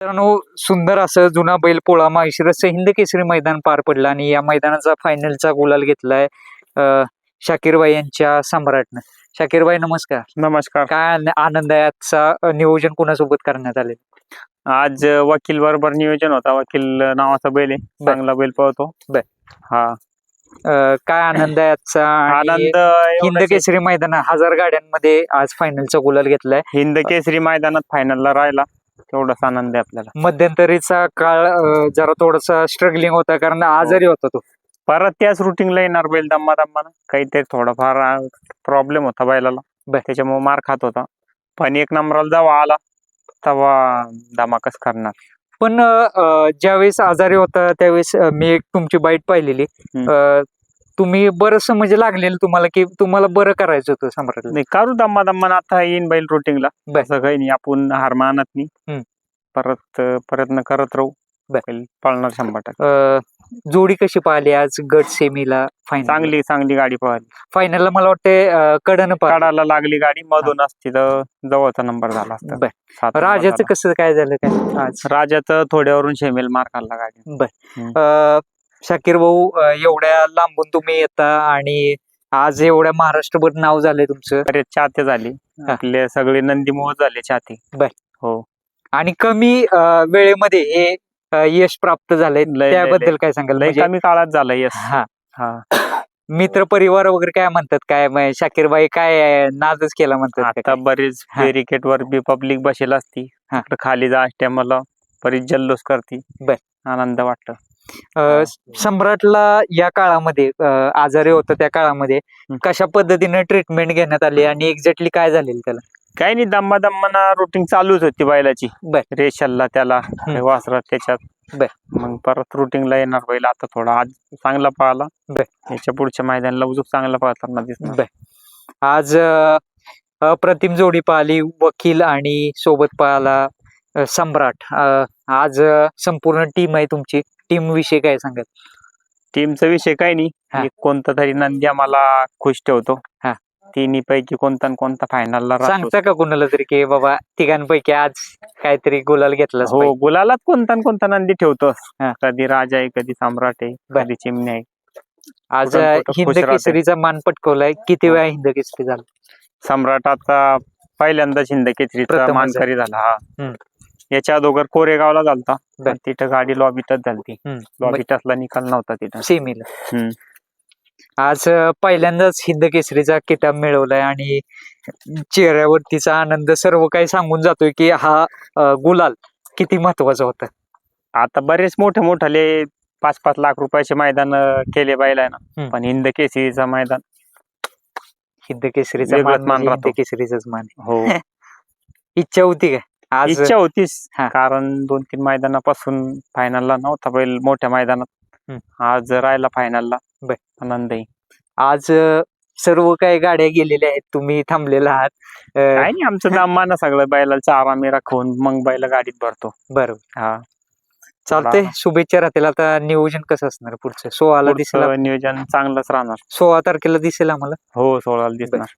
मित्रांनो सुंदर असं जुना बैल पोळा माहिशिरसचं हिंद केसरी मैदान पार पडलं आणि या मैदानाचा फायनलचा गुलाल घेतलाय शाकीरबाई यांच्या सम्राटनं. शाकीरबाई नमस्कार. नमस्कार. काय आन- आनंद आहे आजचा? नियोजन कुणासोबत करण्यात आले आज वकील बरोबर नियोजन होता. वकील नावाचा बैल आहे. बर. चांगला बैल पळतो. बर. हा. काय आनंद आहे आजचा? आनंद हिंद एवढाच आहे. केसरी मैदान हजार गाड्यांमध्ये आज फायनलचा गुलाल घेतलाय. हिंद केसरी मैदानात फायनलला राहिला. तेवढाच आनंद आहे आपल्याला. मध्यंतरीचा काळ अं, जरा थोडासा स्ट्रगलिंग होता कारण आजारी होता तो. परत त्याच रुटीनला येणार बैल दम्मा दम्मा काहीतरी थोडाफार प्रॉब्लेम होता बैलाला. बर. त्याच्यामुळे मार खात होता. पण एक नंबराला जेव्हा आला तेव्हा धमाकच करणार. पण अं, ज्यावेळेस आजारी होता त्यावेळेस अं, मी एक तुमची बाईट पाहिलेली. हम्म. अं, तुम्ही बरस म्हणजे लागलेलं तुम्हाला की तुम्हाला बरं करायचं होतं सम्राटला नाही करू दम्मा दम्मा आता येईन बैल रुटीनला बर. असं काही नाही आपण हार मानत नाही. परत प्रयत्न करत राहू. बर. बैल पळणार शंभर टक्के. जोडी कशी पाहिली आज गट सेमीला फायनल चांगली चांगली गाडी पळाली फायनलला मला वाटते कडन काढायला लागली गाडी मधून असती तर जवळचा नंबर झाला असता. बर. सात नंबर राजाचं झाला. कसं काय झालं काय आज? राजाचं थोड्यावरून शेमेल मार खाल्ला गाडी बर. हम्म. अं, शाकीर भाऊ एवढ्या लांबून तुम्ही येता आणि आज एवढ्या महाराष्ट्रभर नाव झालंय तुमचं. बरेच चाहते झाले. हा. आपले सगळे नंदी मोह झाले चाहते. बर. हो. आणि कमी अं, वेळेमध्ये हे अं, यश प्राप्त झालंय. लय- लय- त्याबद्दल काय सांगाल? लय म्हणजे कमी काळात झालं यस हा. हा. मित्र परिवार वगैरे काय म्हणतात? काय शाकीरबाई काय अं, नादच केला म्हणतात का आता काय? बरीच हा. वर बी पब्लिक बसेल असती. हा. खाली जा मला बरीच जल्लोष करती. बर. आनंद वाटत. सम्राटला या काळामध्ये आजारी होतं त्या काळामध्ये. कशा पद्धतीने ट्रीटमेंट घेण्यात आली आणि एक्झॅक्टली काय झालेलं त्याला काही नाही दम्मा दम्माना रुटीन चालूच होती बैलाची बर. रेशलला त्याला वासरात त्याच्यात बर. मग परत रुटीनला येणार बैल आता थोडा आज चांगला पळाला बर. याच्या पुढच्या मैदानाला उजूक चांगला पळताना बर. आज अप्रतिम जोडी पाहिली वकील आणि सोबत पाहिला सम्राट. आज संपूर्ण टीम आहे तुमची. टीम विषयी काय सांगाल? टीमचा विषय काही नाही. हा. कोणता तरी नंदी आम्हाला खुश ठेवतो. हा. तिन्ही पैकी कोणता न कोणता फायनलला सांगता का कुणाला तरी की बाबा तिघांपैकी आज काहीतरी गुलाल घेतला हो गुलालात कोणता न कोणता नंदी ठेवतो. हा. कधी राजा आहे कधी सम्राट आहे. कधी चिमणी आहे. आज हिंद. केसरीचा मान पटकवलाय. किती वेळा हिंद केसरी झाला? सम्राट आता पहिल्यांदाच हिंद केसरीचा मानकरी झाला. हा. याच्या अगोदर कोरेगावला झालता बर. तिथं गाडी लॉबीटच झालती हम्म. लॉबीटसला निकाल नव्हता तिथं सेमीला हम्म. आज अं, पहिल्यांदाच हिंद केसरीचा किताब मिळवलाय आणि चेहऱ्यावरतीचा आनंद सर्व काही सांगून जातोय की हा अं, गुलाल किती महत्त्वाचा होता आता बरेच मोठे मोठाले पाच पाच लाख रुपयाचे मैदान अं, केले बैलाय ना हम्म. पण हिंद केसरीचं मैदान हिंद केसरीचा वेगळाच मान मान म्हणजे राहतो. हिंद केसरीचाच मान आहे. हो इच्छा होती का आज इच्छा होतीच. हा. कारण दोन तीन मैदानापासून फायनलला नव्हता बैल मोठ्या मैदानात. आज राहिला फायनलला बर. आनंद आहे. आज अं, सर्व काही गाड्या गेलेल्या आहेत. तुम्ही थांबलेला आहात. अं, काय नाही आमचं दामाना सगळं. बैलाला चारा मी राखून मग बैल गाडीत भरतो. बरोबर. हा. चालतंय. शुभेच्छा राहतील. आता नियोजन कसं असणार पुढचं? सोळाला दिसेल पुढचं नियोजन चांगलंच राहणार. सोळा तारखेला दिसेल आम्हाला? हो सोळाला दिसणार.